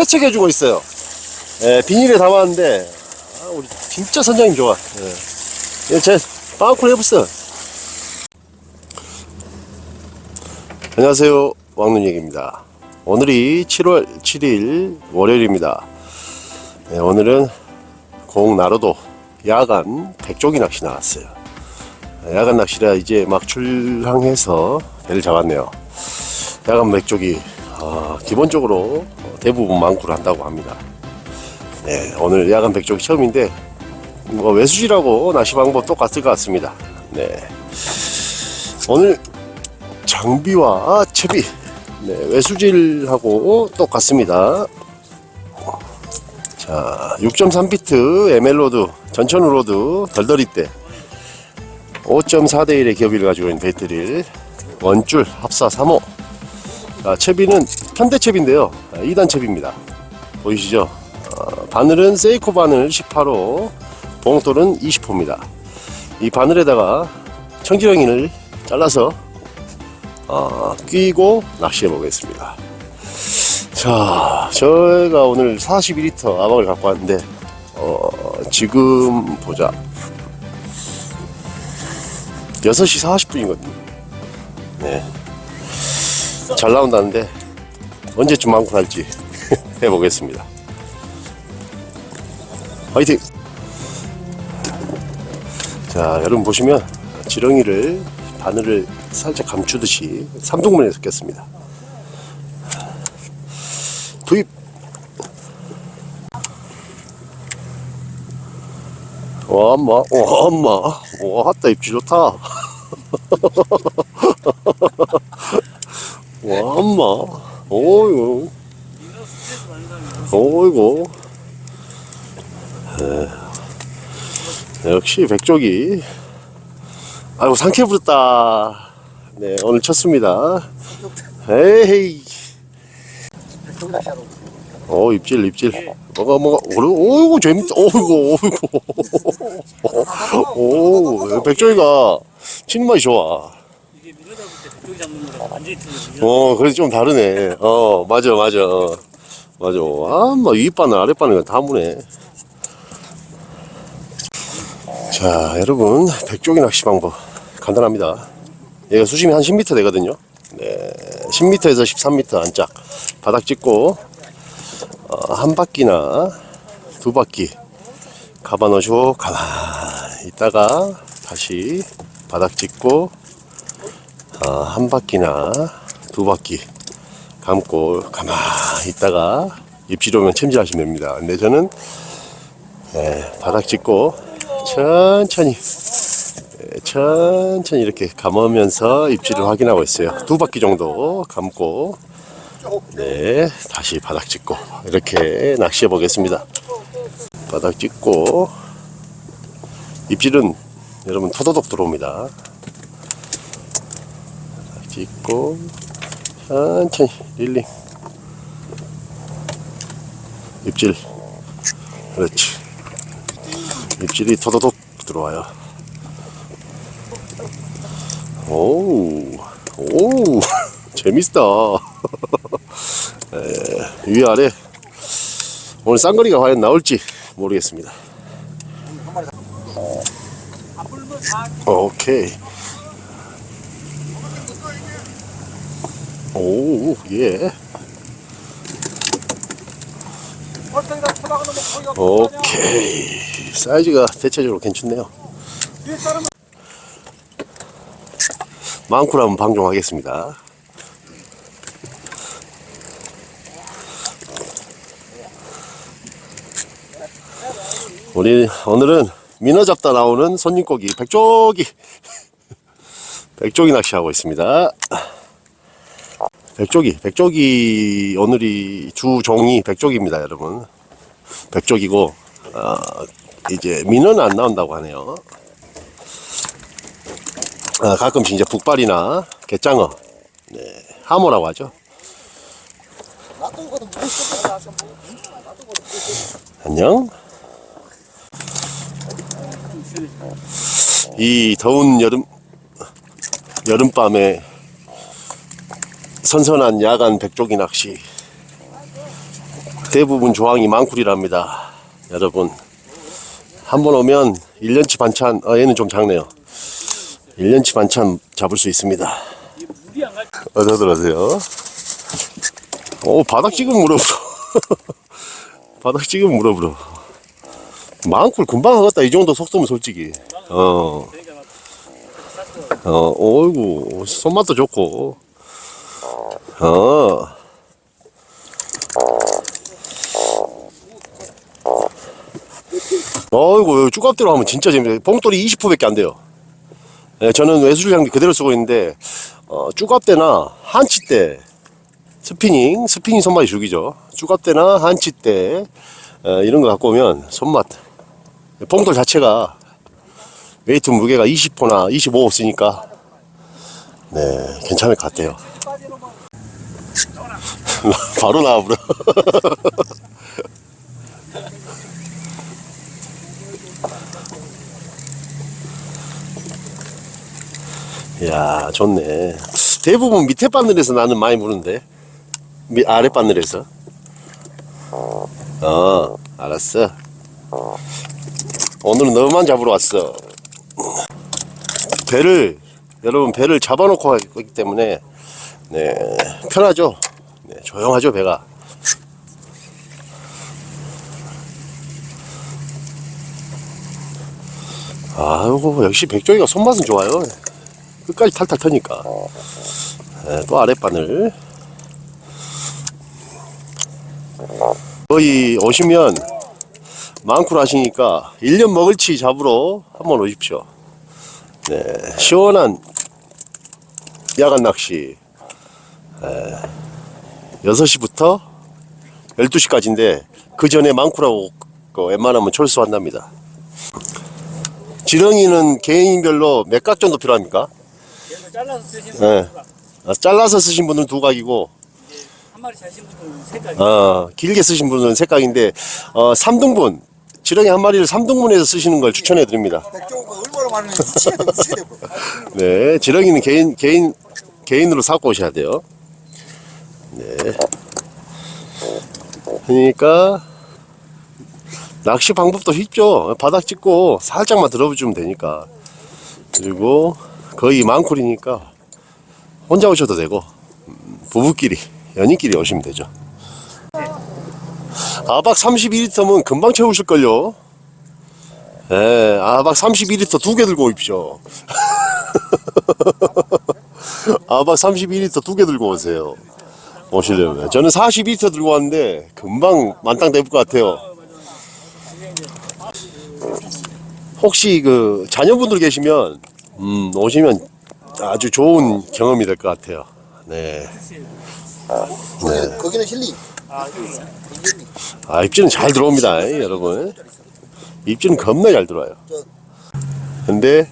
세척해주고 있어요. 예, 비닐에 담았는데, 아, 우리 진짜 선장님 좋아. 예. 예, 제 빵쿨 해봤어. 안녕하세요. 왕눈얘기입니다. 오늘이 7월 7일 월요일입니다. 예, 오늘은 공나루도 야간 백조기 낚시 나왔어요. 야간 낚시라 이제 막 출항해서 배를 잡았네요. 야간 백조기 아, 기본적으로 대부분 망구를 한다고 합니다. 네, 오늘 야간 백조기 처음인데 뭐 외수지라고 낚시 방법 똑같을 것 같습니다. 네, 오늘 장비와 채비 네, 외수질하고 똑같습니다. 자, 6.3피트 ML로드 전천 우로드 덜덜이 때 5.4대1의 기업이를 가지고 있는 배터리를 원줄 합사 3호 아, 채비는 편대채비인데요. 2단 채비입니다. 보이시죠? 어, 바늘은 세이코 바늘 18호 봉돌은 20호입니다. 이 바늘에다가 청지렁이를 잘라서 어, 끼고 낚시해 보겠습니다. 자 저희가 오늘 42리터 아박을 갖고 왔는데 어, 지금 보자. 6시 40분이거든요. 네. 잘 나온다는데 언제쯤 많고 할지 해보겠습니다. 화이팅! 자, 여러분 보시면 지렁이를 바늘을 살짝 감추듯이 3등분에 섞였습니다. 투입! 와, 엄마, 와, 엄마, 와, 왔다, 입질 좋다. 와, 엄마, 어이구, 어이구. 에, 역시 백조기. 아이고, 상쾌 부렸다. 네, 오늘 쳤습니다. 에이. 어 입질 입질 뭐가 뭐가 오이고 재밌다 오이고 오이고 오 백조이가 치는 맛이 좋아 거랑 완전히 틀리거든요. 어 그래서 좀 다르네. 어 맞아 맞아. 어, 맞아. 아 뭐 윗바늘 아랫바늘 다 무네. 자 여러분 백조기 낚시 방법 간단합니다. 얘가 수심이 한 10m 되거든요. 네 10m에서 13m 안짝. 바닥 찍고 어, 한 바퀴나 두 바퀴 가봐놓으시고 가만히 있다가 다시 바닥 찍고 어, 한 바퀴나 두 바퀴 감고 가만히 있다가 입질 오면 챔질하시면 됩니다. 근데 저는 예, 바닥 찍고 천천히 예, 천천히 이렇게 감으면서 입질을 확인하고 있어요. 두 바퀴 정도 감고 네 다시 바닥 찍고 이렇게 낚시해 보겠습니다. 바닥 찍고 입질은 여러분 토도독 들어옵니다. 찍고 천천히 릴링. 입질. 그렇지. 입질이 토도독 들어와요. 오우 오우 재밌다. 에, 위아래 오늘 쌍거리가 과연 나올지 모르겠습니다. 오케이 오, 예. 오케이. 사이즈가 대체적으로 괜찮네요. 많고 나면 방종하겠습니다. 우리 오늘은 민어 잡다 나오는 손님고기 백조기 백조기 낚시하고 있습니다. 백조기, 백조기 오늘이 주 종이 백조기입니다, 여러분. 백조기고 어, 이제 민어는 안 나온다고 하네요. 아, 가끔씩 이제 북발이나 갯장어, 네, 하모라고 하죠. 안녕. 이 더운 여름 여름밤에 선선한 야간 백조기 낚시 대부분 조항이 망쿨이랍니다. 여러분. 한 번 오면 1년치 반찬, 아, 얘는 좀 작네요. 1년치 반찬 잡을 수 있습니다. 어서 들어오세요. 오, 바닥 찍으면 물어불어. 바닥 찍으면 물어불어. 망쿨 금방 하겠다. 이 정도 속도면 솔직히. 어, 그러니까 막 어, 어이구, 손맛도 좋고. 어. 어이구, 쭈갑대로 하면 진짜 재밌어요. 봉돌이 20호밖에 안 돼요. 예, 저는 외술 장비 그대로 쓰고 있는데, 어, 쭈갑대나 한치대, 스피닝, 스피닝 손맛이 죽이죠. 쭈갑대나 한치대, 어, 이런 거 갖고 오면 손맛. 봉돌 자체가 웨이트 무게가 20호나 25호 쓰니까, 네, 괜찮을 것 같아요. 바로 나와버려. 이야, 좋네. 대부분 밑에 바늘에서 나는 많이 무는데. 미, 아래 바늘에서. 어, 알았어. 오늘은 너만 잡으러 왔어. 배를, 여러분, 배를 잡아놓고 있기 때문에, 네, 편하죠. 네, 조용하죠, 배가. 아이고, 역시 백종이가 손맛은 좋아요. 끝까지 탈탈 터니까. 네, 또 아랫바늘. 거의 오시면 많고 하시니까 1년 먹을치 잡으러 한번 오십시오. 네, 시원한 야간 낚시. 에, 6시부터 12시까지인데 그 전에 많고라고 그 웬만하면 철수한답니다. 지렁이는 개인별로 몇 각 정도 필요합니까? 잘라서 쓰시는 네. 아, 잘라서 쓰신 분은 두 각이고 한 마리 자신 분들은 세 가지 어, 길게 쓰신 분은 세 각인데 어, 3등분 지렁이 한 마리를 3등분해서 쓰시는 걸 추천해 드립니다. 네, 지렁이는 개인 개인 개인으로 사고 오셔야 돼요. 네. 그러니까 낚시 방법도 쉽죠. 바닥 찍고 살짝만 들어주면 되니까. 그리고 거의 만쿨이니까 혼자 오셔도 되고 음, 부부끼리 연인끼리 오시면 되죠. 아박 32리터면 금방 채우실걸요. 예, 아박 32리터 두 개 들고 오십시오. 아박 32리터 두 개 들고 오세요. 오시려면. 저는 42리터 들고 왔는데 금방 만땅 될것 같아요. 혹시 그 자녀분들 계시면 음, 오시면 아주 좋은 경험이 될 것 같아요. 네. 거기는, 거기는 힐링 아 입질은 잘 들어옵니다, 이, 여러분. 입질은 겁나 잘 들어와요. 근데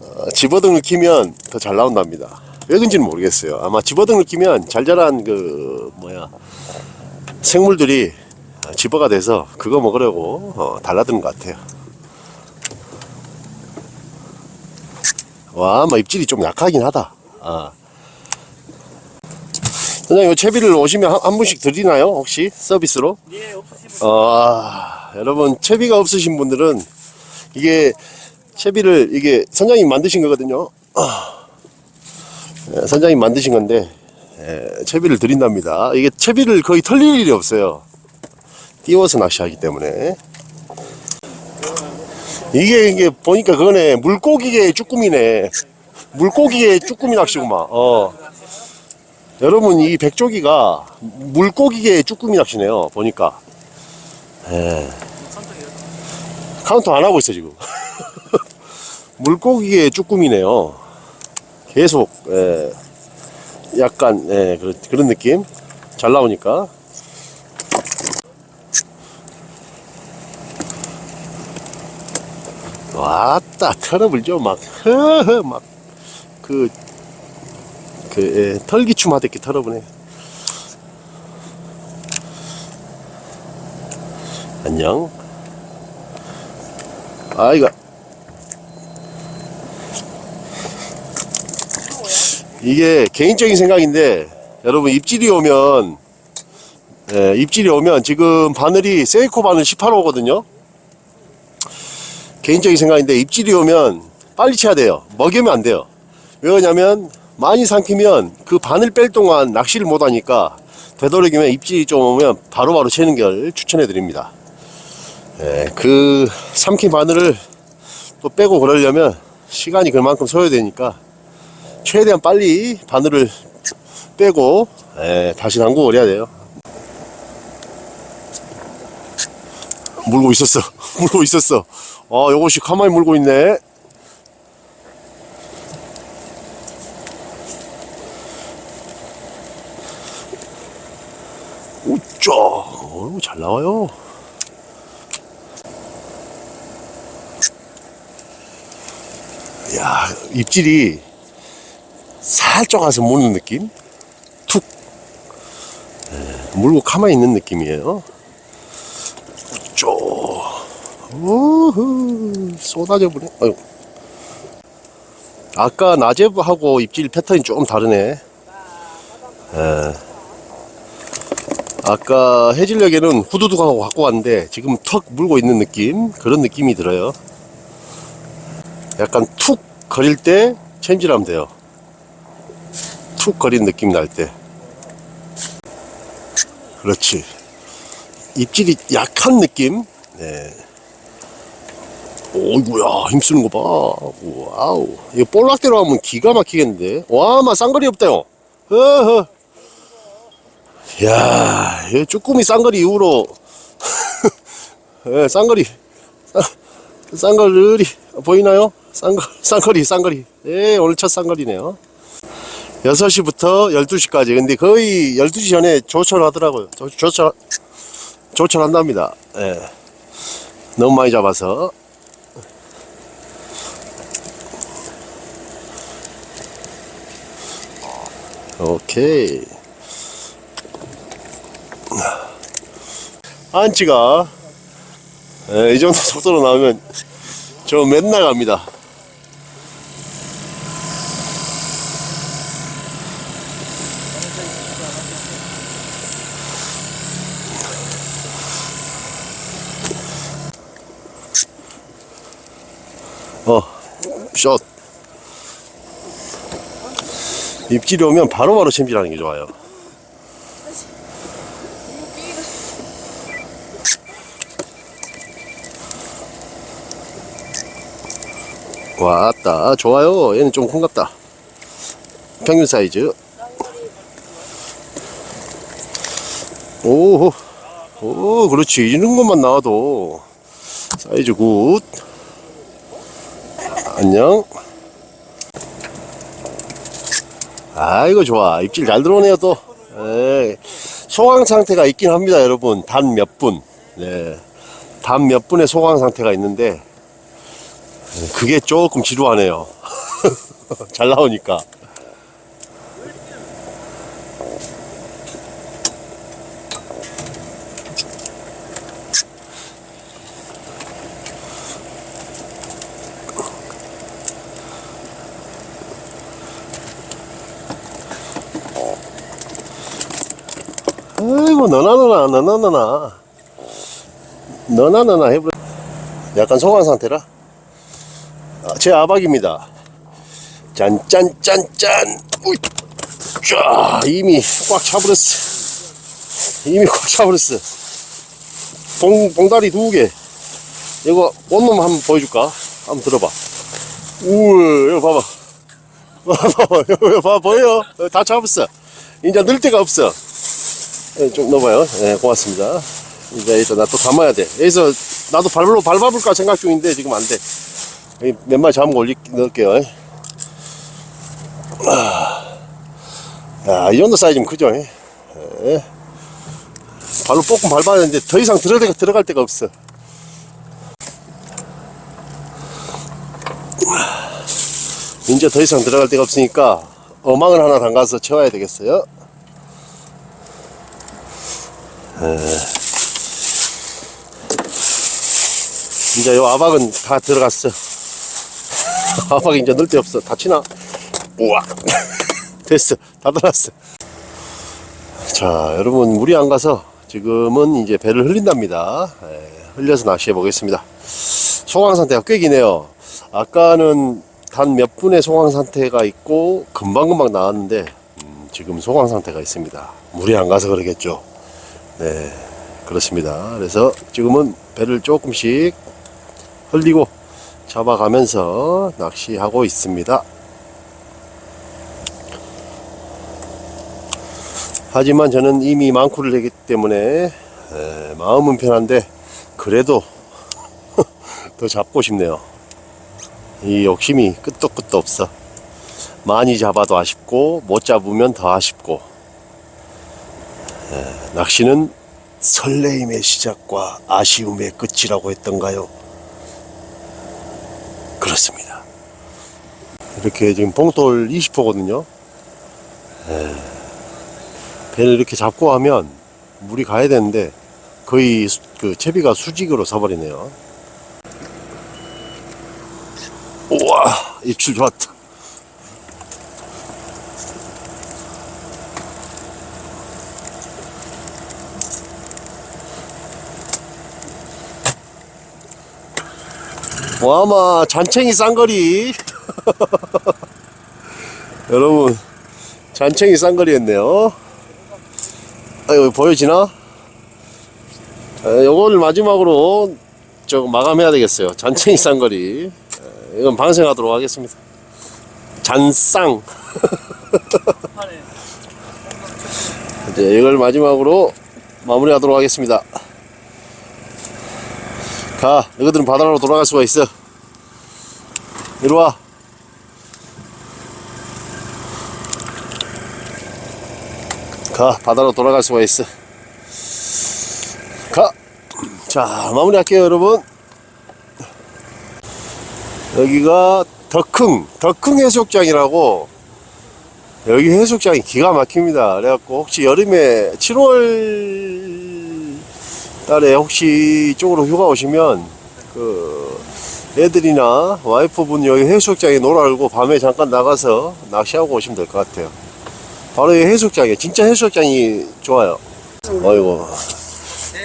어, 집어등을 키면 더 잘 나온답니다. 왜 그런지는 모르겠어요. 아마 집어등을 키면 잘 자란 그 뭐야 생물들이 집어가 돼서 그거 먹으려고 어, 달라드는 것 같아요. 와, 뭐 입질이 좀 약하긴 하다. 아. 선생님, 이 채비를 오시면 한, 한 분씩 드리나요? 혹시 서비스로? 예 없으신 분 아, 여러분 채비가 없으신 분들은 이게 채비를 이게 선장님 만드신 거거든요. 아, 예, 선장님 만드신 건데 예, 채비를 드린답니다. 이게 채비를 거의 털릴 일이 없어요. 띄워서 낚시하기 때문에 이게 이게 보니까 그거네 물고기계 쭈꾸미네 물고기계 쭈꾸미 낚시구만. 어. 여러분 이 백조기가 물고기계 쭈꾸미 낚시네요. 보니까. 예. 카운트 안 하고 있어 지금. 물고기의 쭈꾸미네요. 계속 예, 약간 예, 그런, 그런 느낌 잘 나오니까. 왔다 털어불죠 막 허허 막그 그 예, 털기춤 하듯이 털어보네. 안녕. 아, 이거. 이게 개인적인 생각인데, 여러분, 입질이 오면, 예, 입질이 오면 지금 바늘이 세이코 바늘 18호거든요. 개인적인 생각인데 입질이 오면 빨리 쳐야 돼요. 먹이면 안 돼요. 왜 그러냐면 많이 삼키면 그 바늘 뺄 동안 낚시를 못 하니까 되도록이면 입질이 좀 오면 바로바로 채는 걸 추천해 드립니다. 예, 그 삼킨 바늘을 또 빼고 그러려면 시간이 그만큼 소요되니까 최대한 빨리 바늘을 빼고 예, 다시 담그고 그래야 돼요. 물고 있었어. 물고 있었어. 아, 요것이 가만히 물고 있네. 우짜. 어우, 잘 나와요. 야, 입질이 살짝 와서 무는 느낌? 툭. 예, 물고 가만히 있는 느낌이에요. 쪼. 우후. 쏟아져 버려. 아유. 아까 낮에하고 입질 패턴이 조금 다르네. 예. 아까 해질녘에는 후두둑하고 갖고 왔는데 지금 턱 물고 있는 느낌 그런 느낌이 들어요. 약간 툭 거릴 때 체인지하면 돼요. 툭 거린 느낌 날 때. 그렇지. 입질이 약한 느낌. 네. 오이구야 힘쓰는 거 봐. 와우. 이거 볼락대로 하면 기가 막히겠는데. 와, 마 쌍거리 없다요. 어허. 야, 이 쭈꾸미 쌍거리 이후로 예, 쌍거리 쌍- 쌍거리 보이나요? 쌍거, 쌍거리 쌍거리 예, 오늘 첫 쌍거리네요 6시부터 12시까지. 근데 거의 12시 전에 조철하더라고요. 조, 조철 조철한답니다. 예. 너무 많이 잡아서. 오케이. 안치가 예, 이 정도 속도로 나오면 저 맨날 갑니다. 숏. 입질이 오면 바로바로 챔질하는 게 좋아요. 왔다. 좋아요. 얘는 좀 콩갑다. 평균 사이즈. 오호. 오 그렇지. 이런 것만 나와도 사이즈 굿 안녕 아이고 좋아 입질 잘 들어오네요 또 에, 소강 상태가 있긴 합니다 여러분 단 몇 분 네. 단 몇 분의 소강 상태가 있는데 그게 조금 지루하네요. 잘 나오니까. 아이고 너나 너나 너나 너나 너나 너나 해버려 약간 소강 상태라 아, 제 아박입니다. 짠짠짠짠. 우이. 쫙 이미 꽉 차버렸어. 이미 꽉 차버렸어. 봉 봉다리 두 개. 이거 온놈 한번 보여줄까? 한번 들어봐. 우 이거 봐봐. 봐봐 이거 봐 보여? 다 잡았어. 이제 넣을 데가 없어. 예, 좀 넣어봐요. 네, 고맙습니다. 이제 일단 나 또 담아야 돼. 여기서 나도 발로 밟아볼까 생각 중인데 지금 안 돼. 몇 마리 잡은 거 올리, 넣을게요. 아, 야, 이 정도 사이즈면 크죠? 예. 발로 조금 밟아야 되는데 더 이상 들어갈 들어갈 데가 없어. 이제 더 이상 들어갈 데가 없으니까 어망을 하나 담가서 채워야 되겠어요. 이제 요 아박은 다 들어갔어. 아박 이제 넣을 데 없어. 다치나? 우와! 됐어. 다 들어갔어. 자, 여러분, 물이 안 가서 지금은 이제 배를 흘린답니다. 예, 흘려서 낚시해 보겠습니다. 소강 상태가 꽤 기네요. 아까는 단 몇 분의 소강 상태가 있고 금방금방 나왔는데 음, 지금 소강 상태가 있습니다. 물이 안 가서 그러겠죠. 네, 그렇습니다. 그래서 지금은 배를 조금씩 흘리고 잡아가면서 낚시하고 있습니다. 하지만 저는 이미 망쿠를 했기 때문에 에, 마음은 편한데 그래도 더 잡고 싶네요. 이 욕심이 끝도 끝도 없어. 많이 잡아도 아쉽고 못 잡으면 더 아쉽고 에, 낚시는 설레임의 시작과 아쉬움의 끝이라고 했던가요? 그렇습니다. 이렇게 지금 봉돌 20호거든요. 배를 이렇게 잡고 하면 물이 가야 되는데 거의 수- 그 채비가 수직으로 서버리네요. 우와 입출 좋았다. 와마 잔챙이 쌍거리 여러분 잔챙이 쌍거리였네요 아, 이거 보여지나? 에, 요거를 마지막으로 저 마감해야 되겠어요. 잔챙이 쌍거리. 에, 이건 방생하도록 하겠습니다. 잔쌍. 이제 이걸 마지막으로 마무리하도록 하겠습니다. 가, 너희들은 바다로 돌아갈 수가 있어. 이리 와. 가, 바다로 돌아갈 수가 있어. 가. 자, 마무리 할게요, 여러분. 여기가 덕흥, 덕흥 해수욕장이라고 여기 해수욕장이 기가 막힙니다. 그래갖고 혹시 여름에 7월 달에 혹시 이쪽으로 휴가 오시면 그 애들이나 와이프분 여기 해수욕장에 놀아고 밤에 잠깐 나가서 낚시하고 오시면 될 것 같아요. 바로 이 해수욕장이에요. 진짜 해수욕장이 좋아요. 어이구.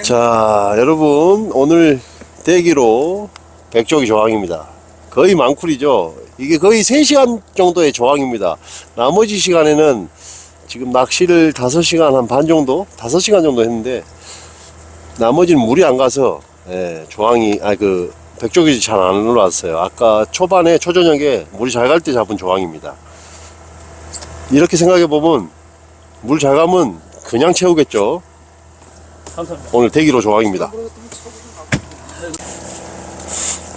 자, 여러분 오늘 대기로 백조기 조항입니다. 거의 망쿨이죠. 이게 거의 3시간 정도의 조항입니다. 나머지 시간에는 지금 낚시를 5시간 한 반 정도? 5시간 정도 했는데 나머지는 물이 안 가서 예, 조항이 아 그 백조기 잘안 올라왔어요. 아까 초반에 초저녁에 물이 잘 갈 때 잡은 조항입니다. 이렇게 생각해 보면 물 잘 가면 그냥 채우겠죠. 감사합니다. 오늘 대기로 조항입니다.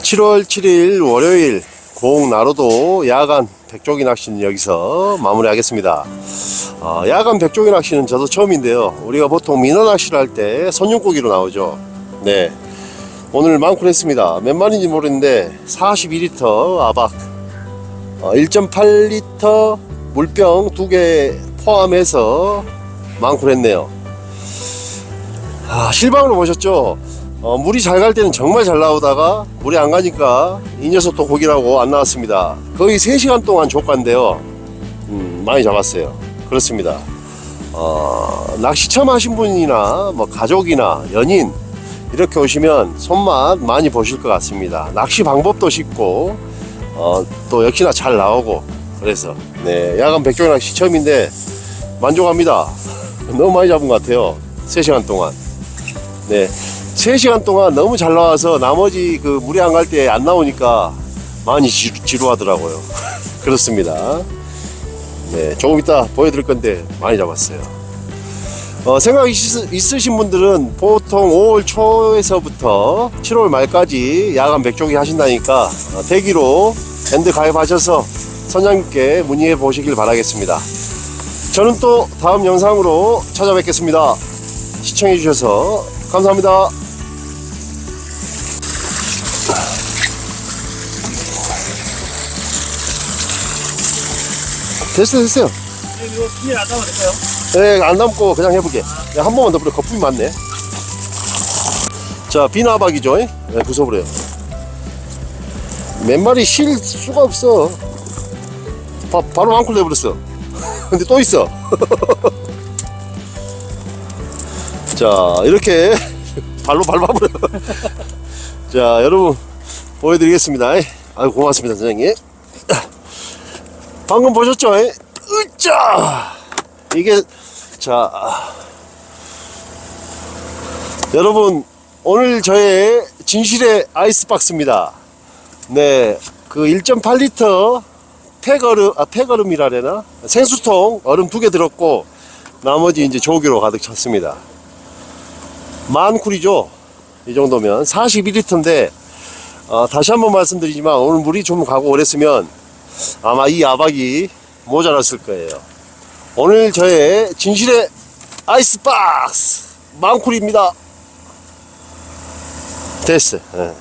7월 7일 월요일 공나로도 야간 백조기 낚시는 여기서 마무리하겠습니다. 어, 야간 백조기 낚시는 저도 처음인데요. 우리가 보통 민어 낚시를 할 때 선용고기로 나오죠. 네. 오늘 많고 했습니다. 몇 마리인지 모르겠는데 42리터 아박, 어, 1.8리터 물병 두 개 포함해서 많고 했네요. 아, 실방으로 보셨죠? 어, 물이 잘 갈 때는 정말 잘 나오다가 물이 안 가니까 이 녀석도 고기라고 안 나왔습니다. 거의 3시간 동안 조과인데요. 음, 많이 잡았어요. 그렇습니다. 어, 낚시 처음 하신 분이나 뭐 가족이나 연인 이렇게 오시면 손맛 많이 보실 것 같습니다. 낚시 방법도 쉽고 어, 또 역시나 잘 나오고 그래서 네, 야간 백조 낚시 처음인데 만족합니다. 너무 많이 잡은 것 같아요. 3시간 동안. 네. 3시간 동안 너무 잘 나와서 나머지 그 물이 안 갈 때 안 나오니까 많이 지, 지루 하더라고요. 그렇습니다. 네. 조금 이따 보여드릴 건데 많이 잡았어요. 어, 생각 있, 있으신 분들은 보통 5월 초에서부터 7월 말까지 야간 백조기 하신다니까 어, 대기로 밴드 가입하셔서 선장님께 문의해 보시길 바라겠습니다. 저는 또 다음 영상으로 찾아뵙겠습니다. 시청해 주셔서 감사합니다. 됐어요, 됐어요. 이거 비닐 안 담아도 될까요? 네, 안 담고 그냥 해보게. 네, 한 번만 더 뿌려. 거품이 많네. 자, 비나박이죠. 네, 부숴버려요. 몇 마리 쉴 수가 없어. 바, 바로 한쿨 내버렸어. 근데 또 있어. 자, 이렇게 발로 밟아버려. 자, 여러분, 보여드리겠습니다. 아유, 고맙습니다, 선생님. 방금 보셨죠? 으짜! 이게, 자, 여러분, 오늘 저의 진실의 아이스박스입니다. 네, 그 1.8리터 폐거름, 아, 폐거름이라 되나? 생수통 얼음 두 개 들었고, 나머지 이제 조기로 가득 찼습니다. 만 쿨이죠? 이 정도면. 42리터인데, 어, 다시 한번 말씀드리지만, 오늘 물이 좀 가고 오랬으면, 아마 이 아박이 모자랐을 거예요. 오늘 저의 진실의 아이스박스! 만쿨입니다. 됐어. 예.